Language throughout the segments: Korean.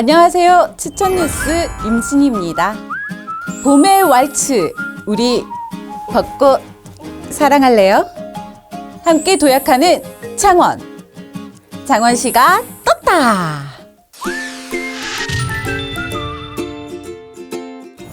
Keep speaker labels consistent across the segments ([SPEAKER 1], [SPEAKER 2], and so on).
[SPEAKER 1] 안녕하세요. 추천뉴스 임신입니다. 봄의 왈츠, 우리 벚꽃 사랑할래요? 함께 도약하는 창원. 창원시가 떴다.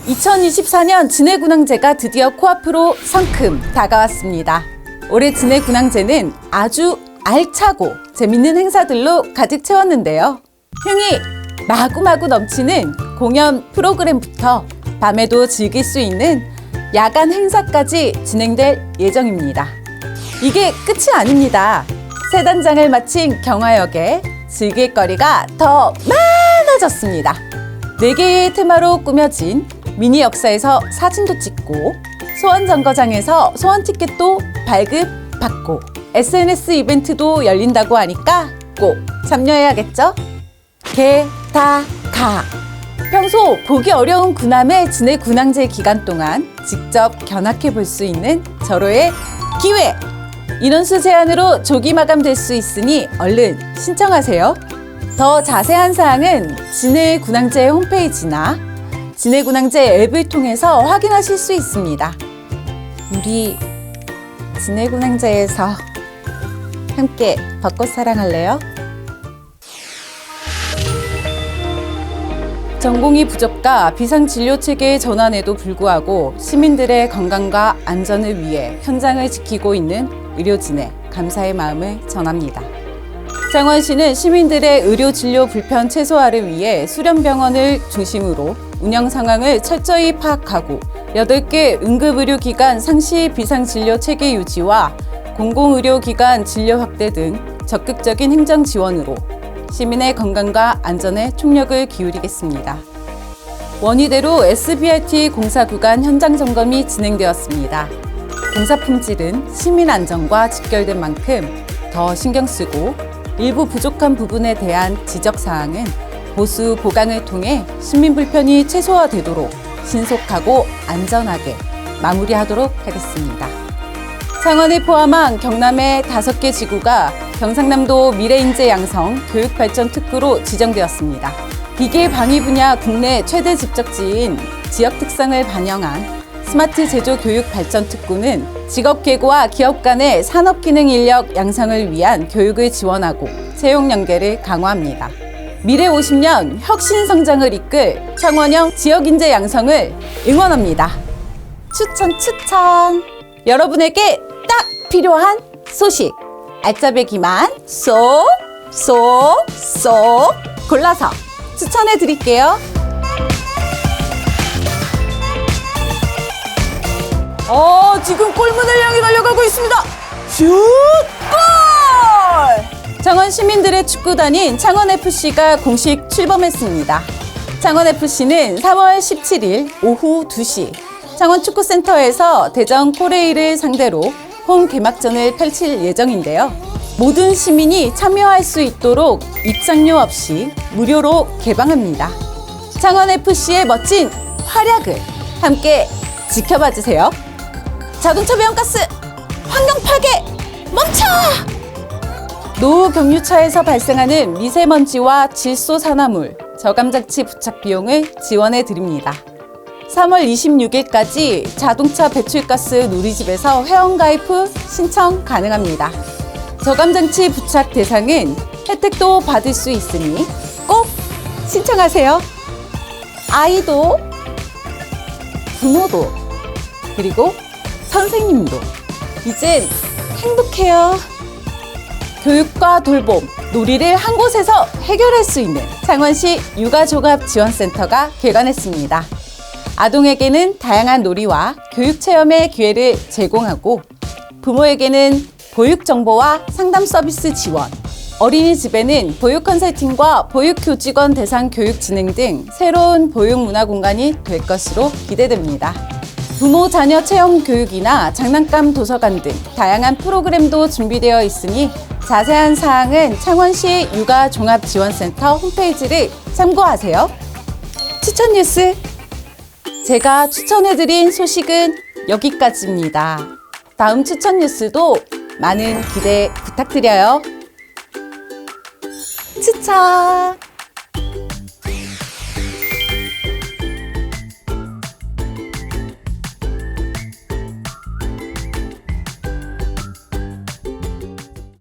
[SPEAKER 1] 2024년 진해군항제가 드디어 코앞으로 성큼 다가왔습니다. 올해 진해군항제는 아주 알차고 재밌는 행사들로 가득 채웠는데요. 흥이 마구마구 넘치는 공연 프로그램부터 밤에도 즐길 수 있는 야간 행사까지 진행될 예정입니다. 이게 끝이 아닙니다. 세 단장을 마친 경화역에 즐길 거리가 더 많아졌습니다. 네 개의 테마로 꾸며진 미니 역사에서 사진도 찍고 소원 정거장에서 소원 티켓도 발급받고 SNS 이벤트도 열린다고 하니까 꼭 참여해야겠죠? 개, 다, 가. 평소 보기 어려운 군함의 진해 군항제 기간 동안 직접 견학해 볼 수 있는 절호의 기회! 인원수 제한으로 조기 마감될 수 있으니 얼른 신청하세요. 더 자세한 사항은 진해 군항제 홈페이지나 진해 군항제 앱을 통해서 확인하실 수 있습니다. 우리 진해 군항제에서 함께 벚꽃 사랑할래요? 전공의 부족과 비상 진료 체계의 전환에도 불구하고 시민들의 건강과 안전을 위해 현장을 지키고 있는 의료진에 감사의 마음을 전합니다. 장원시는 시민들의 의료 진료 불편 최소화를 위해 수련병원을 중심으로 운영 상황을 철저히 파악하고 8개 응급의료기관 상시 비상진료 체계 유지와 공공의료기관 진료 확대 등 적극적인 행정 지원으로 시민의 건강과 안전에 총력을 기울이겠습니다. 원의대로 SBRT 공사 구간 현장 점검이 진행되었습니다. 공사 품질은 시민 안전과 직결된 만큼 더 신경 쓰고 일부 부족한 부분에 대한 지적 사항은 보수 보강을 통해 시민 불편이 최소화되도록 신속하고 안전하게 마무리하도록 하겠습니다. 창원을 포함한 경남의 다섯 개 지구가 경상남도 미래인재 양성 교육발전 특구로 지정되었습니다. 기계 방위 분야 국내 최대 집적지인 지역 특성을 반영한 스마트 제조 교육 발전 특구는 직업 계고와 기업 간의 산업 기능 인력 양성을 위한 교육을 지원하고 채용 연계를 강화합니다. 미래 50년 혁신 성장을 이끌 창원형 지역 인재 양성을 응원합니다. 추천 추천. 여러분에게 딱 필요한 소식 알짜배기만 쏙 쏙 쏙 골라서 추천해 드릴게요. 어, 지금 골문을 향해 달려가고 있습니다. 슛! 골! 창원 시민들의 축구단인 창원FC가 공식 출범했습니다. 창원FC는 3월 17일 오후 2시 창원 축구센터에서 대전 코레이를 상대로 홈 개막전을 펼칠 예정인데요. 모든 시민이 참여할 수 있도록 입장료 없이 무료로 개방합니다. 창원FC의 멋진 활약을 함께 지켜봐 주세요. 자동차 배연가스 환경 파괴 멈춰! 노후 경유차에서 발생하는 미세먼지와 질소 산화물 저감 장치 부착 비용을 지원해 드립니다. 3월 26일까지 자동차 배출가스 누리집에서 회원가입 후 신청 가능합니다. 저감장치 부착 대상은 혜택도 받을 수 있으니 꼭 신청하세요. 아이도, 부모도, 그리고 선생님도 이젠 행복해요. 교육과 돌봄, 놀이를 한 곳에서 해결할 수 있는 창원시 육아종합지원센터가 개관했습니다. 아동에게는 다양한 놀이와 교육 체험의 기회를 제공하고 부모에게는 보육 정보와 상담 서비스 지원, 어린이집에는 보육 컨설팅과 보육 교직원 대상 교육 진행 등 새로운 보육 문화 공간이 될 것으로 기대됩니다. 부모 자녀 체험 교육이나 장난감 도서관 등 다양한 프로그램도 준비되어 있으니 자세한 사항은 창원시 육아종합지원센터 홈페이지를 참고하세요. 추천 뉴스 제가 추천해드린 소식은 여기까지입니다. 다음 추천 뉴스도 많은 기대 부탁드려요. 추천!